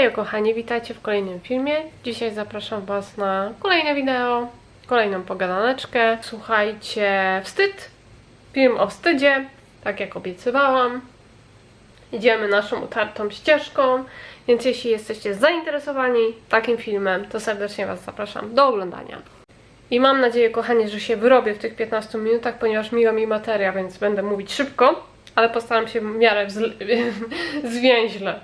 Hej kochani, witajcie w kolejnym filmie. Dzisiaj zapraszam Was na kolejne wideo, kolejną pogadaneczkę. Słuchajcie, wstyd, film o wstydzie, tak jak obiecywałam. Idziemy naszą utartą ścieżką, więc jeśli jesteście zainteresowani takim filmem, to serdecznie Was zapraszam do oglądania. I mam nadzieję, kochani, że się wyrobię w tych 15 minutach, ponieważ miła mi materia, więc będę mówić szybko, ale postaram się w miarę zwięźle.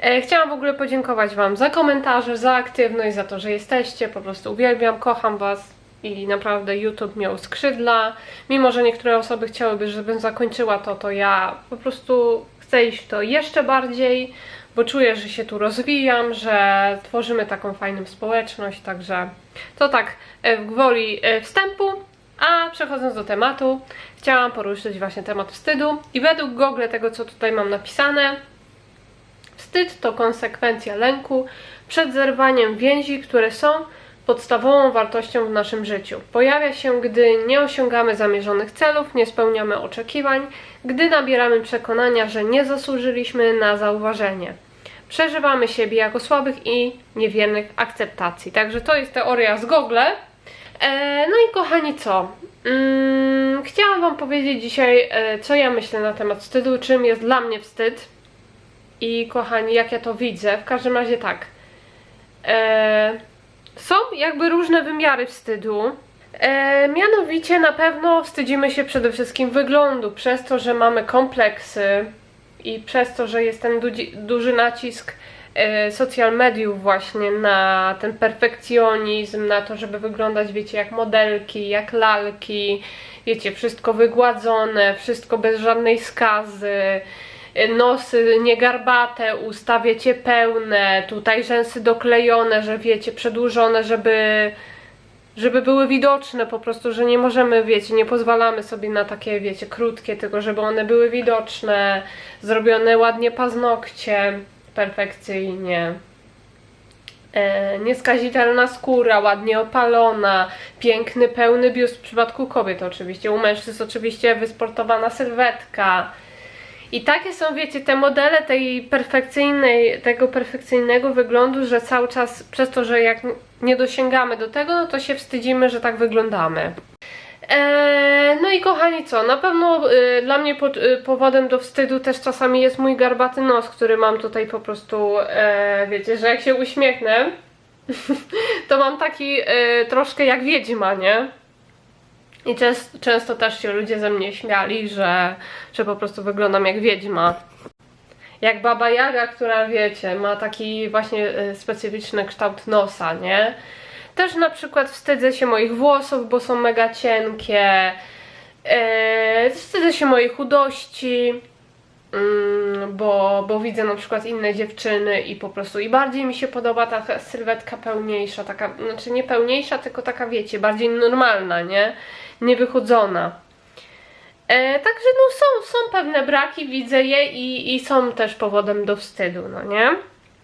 E, Chciałam w ogóle podziękować Wam za komentarze, za aktywność, za to, że jesteście. Po prostu uwielbiam, kocham Was i naprawdę YouTube miał skrzydła. Mimo, że niektóre osoby chciałyby, żebym zakończyła to, to ja po prostu chcę iść w to jeszcze bardziej, bo czuję, że się tu rozwijam, że tworzymy taką fajną społeczność, także to tak e, w gwoli e, wstępu. A przechodząc do tematu, chciałam poruszyć właśnie temat wstydu i według Google tego, co tutaj mam napisane, Wstyd to konsekwencja lęku przed zerwaniem więzi, które są podstawową wartością w naszym życiu. Pojawia się, gdy nie osiągamy zamierzonych celów, nie spełniamy oczekiwań, gdy nabieramy przekonania, że nie zasłużyliśmy na zauważenie. Przeżywamy siebie jako słabych i niewiernych akceptacji. Także to jest teoria z Google. E, no i kochani, co? Mm, chciałam Wam powiedzieć dzisiaj, e, co ja myślę na temat wstydu, czym jest dla mnie wstyd. I kochani, jak ja to widzę, w każdym razie tak. E, są jakby różne wymiary wstydu. E, mianowicie na pewno wstydzimy się przede wszystkim wyglądu, przez to, że mamy kompleksy i przez to, że jest ten duzi, duży nacisk e, social mediów właśnie na ten perfekcjonizm, na to, żeby wyglądać, wiecie, jak modelki, jak lalki, wiecie, wszystko wygładzone, wszystko bez żadnej skazy nosy niegarbate, usta wiecie pełne, tutaj rzęsy doklejone, że wiecie, przedłużone, żeby żeby były widoczne po prostu, że nie możemy, wiecie, nie pozwalamy sobie na takie, wiecie, krótkie, tylko żeby one były widoczne, zrobione ładnie paznokcie, perfekcyjnie. E, nieskazitelna skóra, ładnie opalona, piękny, pełny biust w przypadku kobiet oczywiście, u mężczyzn oczywiście wysportowana sylwetka. I takie są, wiecie, te modele tej perfekcyjnej, tego perfekcyjnego wyglądu, że cały czas przez to, że jak nie dosięgamy do tego, no to się wstydzimy, że tak wyglądamy. Eee, no i kochani, co? Na pewno y, dla mnie y, powodem do wstydu też czasami jest mój garbaty nos, który mam tutaj po prostu, e, wiecie, że jak się uśmiechnę, to mam taki e, troszkę jak wiedźma, nie? I często, też się ludzie ze mnie śmiali, że, że po prostu wyglądam jak wiedźma. Jak baba Jaga, która wiecie, ma taki właśnie e, specyficzny kształt nosa, nie? Też na przykład wstydzę się moich włosów, bo są mega cienkie. E, wstydzę się mojej chudości, mm, bo, bo widzę na przykład inne dziewczyny i po prostu i bardziej mi się podoba taka sylwetka pełniejsza, taka, znaczy nie pełniejsza, tylko taka wiecie, bardziej normalna, nie? Niewychudzona. E, także no są, są pewne braki, widzę je i, i są też powodem do wstydu, no nie?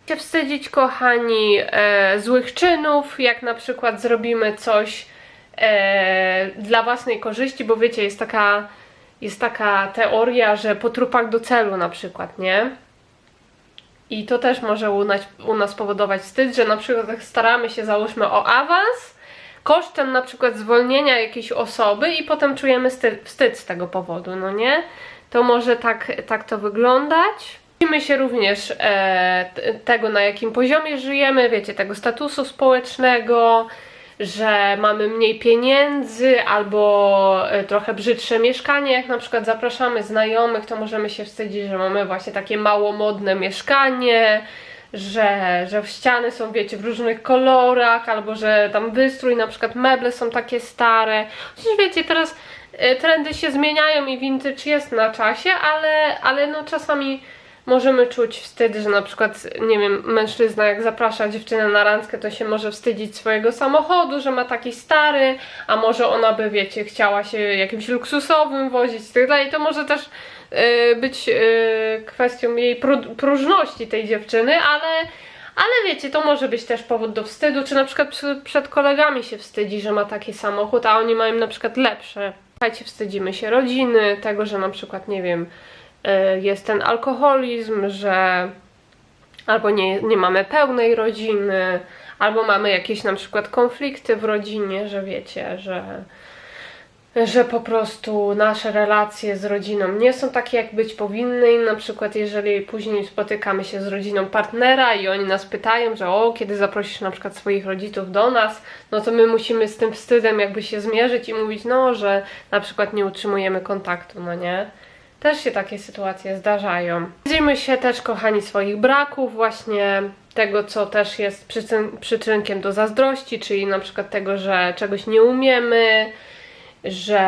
Się wstydzić, kochani, e, złych czynów, jak na przykład zrobimy coś e, dla własnej korzyści, bo wiecie, jest taka, jest taka teoria, że po trupach do celu na przykład, nie? I to też może u nas, powodować wstyd, że na przykład staramy się, załóżmy, o awans, kosztem na przykład zwolnienia jakiejś osoby i potem czujemy sty- wstyd z tego powodu, no nie? To może tak, tak to wyglądać. Widzimy się również e, tego, na jakim poziomie żyjemy, wiecie, tego statusu społecznego, że mamy mniej pieniędzy albo e, trochę brzydsze mieszkanie, jak na przykład zapraszamy znajomych, to możemy się wstydzić, że mamy właśnie takie mało modne mieszkanie, że, że ściany są, wiecie, w różnych kolorach, albo że tam wystrój, na przykład meble są takie stare. Chociaż wiecie, teraz e, trendy się zmieniają i vintage jest na czasie, ale, ale no czasami możemy czuć wstyd, że na przykład, nie wiem, mężczyzna jak zaprasza dziewczynę na randkę, to się może wstydzić swojego samochodu, że ma taki stary, a może ona by, wiecie, chciała się jakimś luksusowym wozić i tak dalej. To może też y, być y, kwestią jej pró- próżności tej dziewczyny, ale ale wiecie, to może być też powód do wstydu, czy na przykład przy, przed kolegami się wstydzi, że ma taki samochód, a oni mają na przykład lepsze. Słuchajcie, wstydzimy się rodziny, tego, że na przykład, nie wiem, jest ten alkoholizm, że albo nie, nie mamy pełnej rodziny, albo mamy jakieś na przykład konflikty w rodzinie, że wiecie, że, że po prostu nasze relacje z rodziną nie są takie, jak być powinny. I na przykład, jeżeli później spotykamy się z rodziną partnera i oni nas pytają, że o, kiedy zaprosisz na przykład swoich rodziców do nas, no to my musimy z tym wstydem jakby się zmierzyć i mówić, no, że na przykład nie utrzymujemy kontaktu, no nie? Też się takie sytuacje zdarzają. Dzielimy się też, kochani, swoich braków, właśnie tego, co też jest przyczyn- przyczynkiem do zazdrości, czyli na przykład tego, że czegoś nie umiemy, że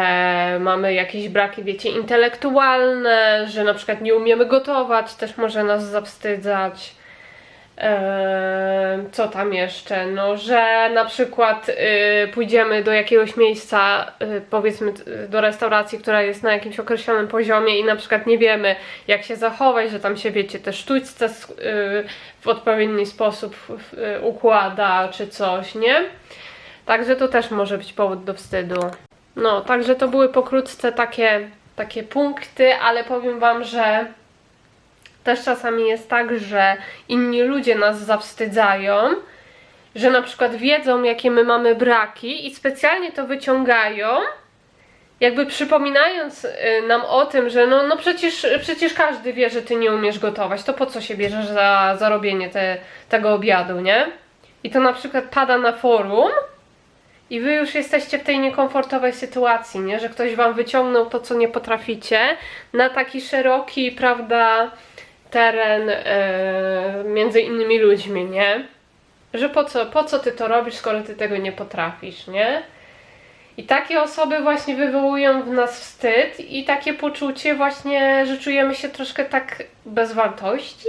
mamy jakieś braki, wiecie, intelektualne, że na przykład nie umiemy gotować, też może nas zawstydzać. Co tam jeszcze? No, że na przykład y, pójdziemy do jakiegoś miejsca, y, powiedzmy do restauracji, która jest na jakimś określonym poziomie i na przykład nie wiemy jak się zachować, że tam się wiecie te sztućce y, w odpowiedni sposób układa czy coś, nie? Także to też może być powód do wstydu. No, także to były pokrótce takie, takie punkty, ale powiem Wam, że też czasami jest tak, że inni ludzie nas zawstydzają, że na przykład wiedzą, jakie my mamy braki i specjalnie to wyciągają, jakby przypominając y, nam o tym, że no, no przecież, przecież każdy wie, że ty nie umiesz gotować, to po co się bierzesz za, za robienie te, tego obiadu, nie? I to na przykład pada na forum i wy już jesteście w tej niekomfortowej sytuacji, nie? Że ktoś wam wyciągnął to, co nie potraficie, na taki szeroki, prawda, teren e, między innymi ludźmi, nie? Że po co, po co ty to robisz, skoro ty tego nie potrafisz, nie? I takie osoby właśnie wywołują w nas wstyd i takie poczucie właśnie, że czujemy się troszkę tak bez wartości.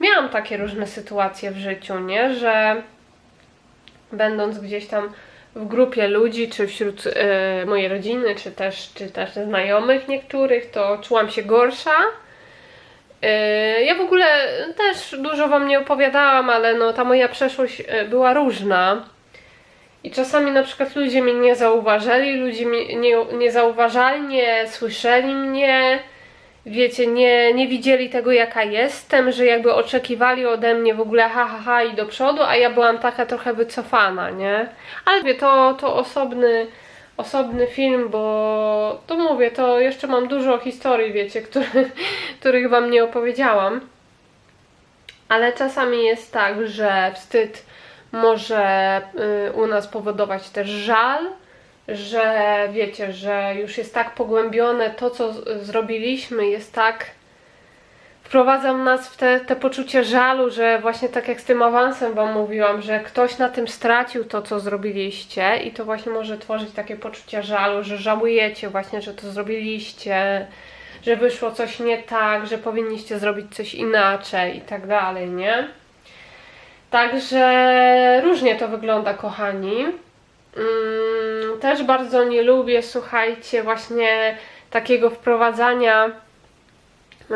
Miałam takie różne sytuacje w życiu, nie? Że będąc gdzieś tam w grupie ludzi, czy wśród e, mojej rodziny, czy też, czy też znajomych niektórych, to czułam się gorsza. E, Ja w ogóle też dużo wam nie opowiadałam, ale no ta moja przeszłość e, była różna. I czasami na przykład ludzie mnie nie zauważyli, ludzie mnie nie, nie zauważali, nie słyszeli mnie, wiecie, nie, nie widzieli tego jaka jestem, że jakby oczekiwali ode mnie w ogóle ha, ha, ha i do przodu, a ja byłam taka trochę wycofana, nie? Ale wie, to, to osobny, osobny film, bo to mówię, to jeszcze mam dużo historii, wiecie, które, których wam nie opowiedziałam. Ale czasami jest tak, że wstyd może y, u nas powodować też żal, że wiecie, że już jest tak pogłębione to, co zrobiliśmy, jest tak. Wprowadza nas w te, te poczucie żalu, że właśnie tak jak z tym awansem Wam mówiłam, że ktoś na tym stracił to, co zrobiliście, i to właśnie może tworzyć takie poczucie żalu, że żałujecie właśnie, że to zrobiliście, że wyszło coś nie tak, że powinniście zrobić coś inaczej i tak dalej, nie? Także różnie to wygląda, kochani. Mm, Też bardzo nie lubię, słuchajcie, właśnie takiego wprowadzania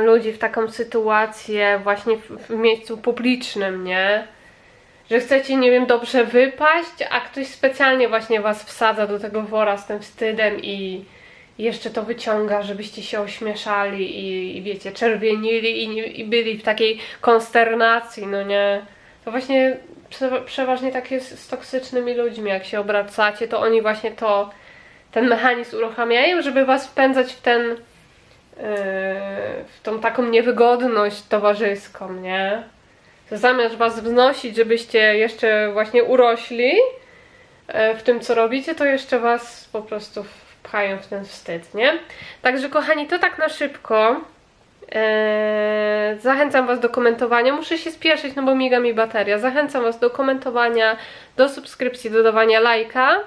ludzi w taką sytuację właśnie w, w miejscu publicznym, nie? Że chcecie, nie wiem, dobrze wypaść, a ktoś specjalnie właśnie was wsadza do tego wora z tym wstydem i jeszcze to wyciąga, żebyście się ośmieszali i, i wiecie, czerwienili i, i byli w takiej konsternacji, no nie? To właśnie prze, przeważnie tak jest z toksycznymi ludźmi, jak się obracacie, to oni właśnie to, ten mechanizm uruchamiają, żeby was wpędzać w ten, w tą taką niewygodność towarzyską, nie? Zamiast was wznosić, żebyście jeszcze właśnie urośli yy, w tym, co robicie, to jeszcze was po prostu wpchają w ten wstyd, nie? Także kochani, to tak na szybko. Eee, zachęcam Was do komentowania. Muszę się spieszyć, no bo miga mi bateria. Zachęcam Was do komentowania, do subskrypcji, dodawania lajka.